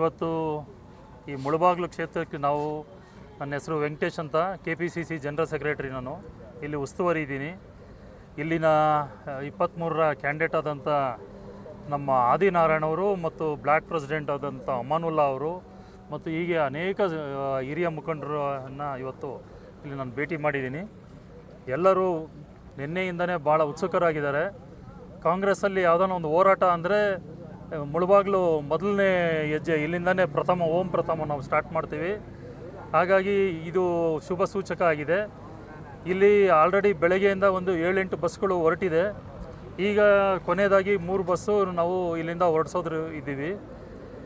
ಇವತ್ತು ಈ ಮುಳಬಾಗ್ಲು ಕ್ಷೇತ್ರಕ್ಕೆ ನಾವು ನನ್ನ ಹೆಸರು ವೆಂಕಟೇಶ್ ಅಂತ K P C C general secretary ನಾನು. ಇಲ್ಲಿ ಉಸ್ತುವಾರಿ ಇದ್ದೀನಿ. ಇಲ್ಲಿನ ಇಪ್ಪತ್ತ್ಮೂರರ ಕ್ಯಾಂಡಿಡೇಟ್ ಆದಂಥ ನಮ್ಮ ಆದಿನಾರಾಯಣ ಅವರು ಮತ್ತು ಬ್ಲಾಕ್ ಪ್ರೆಸಿಡೆಂಟ್ ಆದಂಥ ಅಮಾನುಲ್ಲಾ ಅವರು ಮತ್ತು ಹೀಗೆ ಅನೇಕ ಹಿರಿಯ ಮುಖಂಡರನ್ನು ಇವತ್ತು ಇಲ್ಲಿ ನಾನು ಭೇಟಿ ಮಾಡಿದ್ದೀನಿ. ಎಲ್ಲರೂ ನಿನ್ನೆಯಿಂದನೇ ಭಾಳ ಉತ್ಸುಕರಾಗಿದ್ದಾರೆ. ಕಾಂಗ್ರೆಸ್ಸಲ್ಲಿ ಯಾವುದಾನ ಒಂದು ಹೋರಾಟ ಅಂದರೆ ಮುಳುಬಾಗ್ಲು ಮೊದಲನೇ ಹೆಜ್ಜೆ, ಇಲ್ಲಿಂದನೇ ಪ್ರಥಮ, ಓಂ ಪ್ರಥಮ ನಾವು ಸ್ಟಾರ್ಟ್ ಮಾಡ್ತೀವಿ. ಹಾಗಾಗಿ ಇದು ಶುಭ ಸೂಚಕ ಆಗಿದೆ. ಇಲ್ಲಿ ಆಲ್ರೆಡಿ ಬೆಳಗ್ಗೆಯಿಂದ ಒಂದು ಏಳೆಂಟು ಬಸ್ಗಳು ಹೊರಟಿದೆ. ಈಗ ಕೊನೆಯದಾಗಿ ಮೂರು ಬಸ್ಸು ನಾವು ಇಲ್ಲಿಂದ ಹೊರಡಿಸೋದ್ರ ಇದ್ದೀವಿ.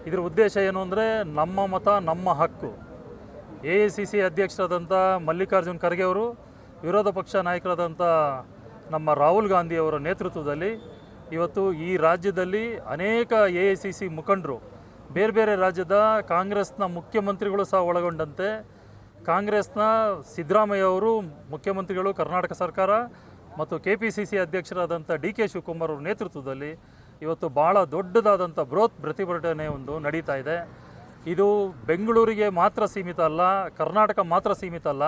ಇದರ ಉದ್ದೇಶ ಏನು ಅಂದರೆ ನಮ್ಮ ಮತ, ನಮ್ಮ ಹಕ್ಕು. ಎ ಐ ಸಿ ಸಿ ಅಧ್ಯಕ್ಷರಾದಂಥ ಮಲ್ಲಿಕಾರ್ಜುನ್ ಖರ್ಗೆ ಅವರು, ವಿರೋಧ ಪಕ್ಷ ನಾಯಕರಾದಂಥ ನಮ್ಮ ರಾಹುಲ್ ಗಾಂಧಿ ಅವರ ನೇತೃತ್ವದಲ್ಲಿ ಇವತ್ತು ಈ ರಾಜ್ಯದಲ್ಲಿ ಅನೇಕ ಎ ಐ ಸಿ ಸಿ ಮುಖಂಡರು, ಬೇರೆ ಬೇರೆ ರಾಜ್ಯದ ಕಾಂಗ್ರೆಸ್ನ ಮುಖ್ಯಮಂತ್ರಿಗಳು ಸಹ ಒಳಗೊಂಡಂತೆ. ಕಾಂಗ್ರೆಸ್ನ ಸಿದ್ದರಾಮಯ್ಯ ಅವರು ಮುಖ್ಯಮಂತ್ರಿಗಳು, ಕರ್ನಾಟಕ ಸರ್ಕಾರ ಮತ್ತು ಕೆ ಪಿ ಸಿ ಸಿ ಅಧ್ಯಕ್ಷರಾದಂಥ ಡಿ ಕೆ ಶಿವಕುಮಾರ್ ಅವರ ನೇತೃತ್ವದಲ್ಲಿ ಇವತ್ತು ಭಾಳ ದೊಡ್ಡದಾದಂಥ ಬೃಹತ್ ಪ್ರತಿಭಟನೆ ಒಂದು ನಡೀತಾ ಇದೆ. ಇದು ಬೆಂಗಳೂರಿಗೆ ಮಾತ್ರ ಸೀಮಿತ ಅಲ್ಲ, ಕರ್ನಾಟಕ ಮಾತ್ರ ಸೀಮಿತ ಅಲ್ಲ.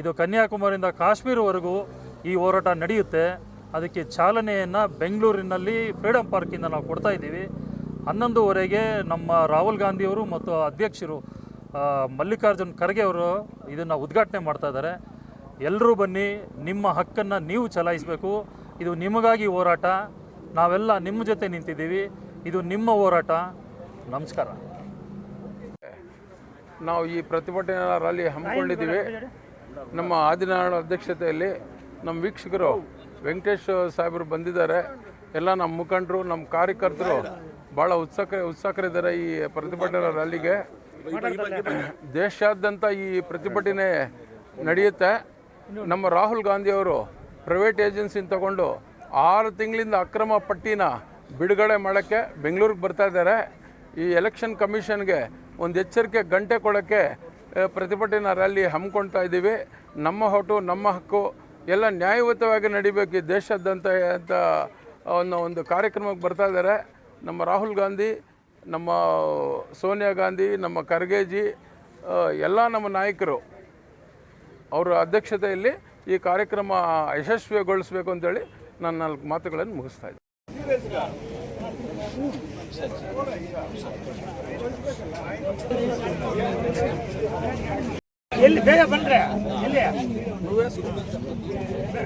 ಇದು ಕನ್ಯಾಕುಮಾರಿಯಿಂದ ಕಾಶ್ಮೀರವರೆಗೂ ಈ ಹೋರಾಟ ನಡೆಯುತ್ತೆ. ಅದಕ್ಕೆ ಚಾಲನೆಯನ್ನು ಬೆಂಗಳೂರಿನಲ್ಲಿ ಫ್ರೀಡಮ್ ಪಾರ್ಕಿಂದ ನಾವು ಕೊಡ್ತಾ ಇದ್ದೀವಿ. ಹನ್ನೊಂದುವರೆಗೆ ನಮ್ಮ ರಾಹುಲ್ ಗಾಂಧಿಯವರು ಮತ್ತು ಅಧ್ಯಕ್ಷರು ಮಲ್ಲಿಕಾರ್ಜುನ್ ಖರ್ಗೆ ಅವರು ಇದನ್ನು ಉದ್ಘಾಟನೆ ಮಾಡ್ತಾ ಇದ್ದಾರೆ. ಎಲ್ಲರೂ ಬನ್ನಿ, ನಿಮ್ಮ ಹಕ್ಕನ್ನು ನೀವು ಚಲಾಯಿಸಬೇಕು. ಇದು ನಿಮಗಾಗಿ ಹೋರಾಟ. ನಾವೆಲ್ಲ ನಿಮ್ಮ ಜೊತೆ ನಿಂತಿದ್ದೀವಿ. ಇದು ನಿಮ್ಮ ಹೋರಾಟ. ನಮಸ್ಕಾರ. ನಾವು ಈ ಪ್ರತಿಭಟನೆ ರ್ಯಾಲಿ ಹಮ್ಮಿಕೊಂಡಿದ್ದೀವಿ. ನಮ್ಮ ಆದಿನಾರಾಯಣ ಅಧ್ಯಕ್ಷತೆಯಲ್ಲಿ ನಮ್ಮ ವೀಕ್ಷಕರು ವೆಂಕಟೇಶ್ ಸಾಹೇಬರು ಬಂದಿದ್ದಾರೆ. ಎಲ್ಲ ನಮ್ಮ ಮುಖಂಡರು, ನಮ್ಮ ಕಾರ್ಯಕರ್ತರು ಭಾಳ ಉತ್ಸಾಹ ಉತ್ಸಾಹರಿದ್ದಾರೆ ಈ ಪ್ರತಿಭಟನಾ ರ್ಯಾಲಿಗೆ. ದೇಶಾದ್ಯಂತ ಈ ಪ್ರತಿಭಟನೆ ನಡೆಯುತ್ತೆ. ನಮ್ಮ ರಾಹುಲ್ ಗಾಂಧಿಯವರು ಪ್ರೈವೇಟ್ ಏಜೆನ್ಸಿನ ತಗೊಂಡು ಆರು ತಿಂಗಳಿಂದ ಅಕ್ರಮ ಪಟ್ಟಿನ ಬಿಡುಗಡೆ ಮಾಡೋಕ್ಕೆ ಬೆಂಗಳೂರಿಗೆ ಬರ್ತಾ ಇದ್ದಾರೆ. ಈ ಎಲೆಕ್ಷನ್ ಕಮಿಷನ್ಗೆ ಒಂದು ಎಚ್ಚರಿಕೆ ಗಂಟೆ ಕೊಡೋಕ್ಕೆ, ಪ್ರತಿಭಟನಾ ರ್ಯಾಲಿ ಹಮ್ಮಿಕೊಳ್ತಾ ಇದ್ದೀವಿ. ನಮ್ಮ ಹೊಟ್ಟು ನಮ್ಮ ಹಕ್ಕು ಎಲ್ಲ ನ್ಯಾಯಯುತವಾಗಿ ನಡಿಬೇಕು ಈ ದೇಶದಂತ ಅಂತ ಅನ್ನೋ ಒಂದು ಕಾರ್ಯಕ್ರಮಕ್ಕೆ ಬರ್ತಾ ಇದ್ದಾರೆ. ನಮ್ಮ ರಾಹುಲ್ ಗಾಂಧಿ, ನಮ್ಮ ಸೋನಿಯಾ ಗಾಂಧಿ, ನಮ್ಮ ಖರ್ಗೆಜಿ ಎಲ್ಲ ನಮ್ಮ ನಾಯಕರು ಅವರ ಅಧ್ಯಕ್ಷತೆಯಲ್ಲಿ ಈ ಕಾರ್ಯಕ್ರಮ ಯಶಸ್ವಿಗೊಳಿಸಬೇಕು ಅಂತೇಳಿ ನಾನು ನಾಲ್ಕು ಮಾತುಗಳನ್ನು ಮುಗಿಸ್ತಾ ಇದ್ದೀನಿ ಎಲ್ಲಿ ಬೇಗ ಬಂದ್ರೆ ಎಲ್ಲಿ?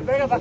ಬೇಗ ಬಾ.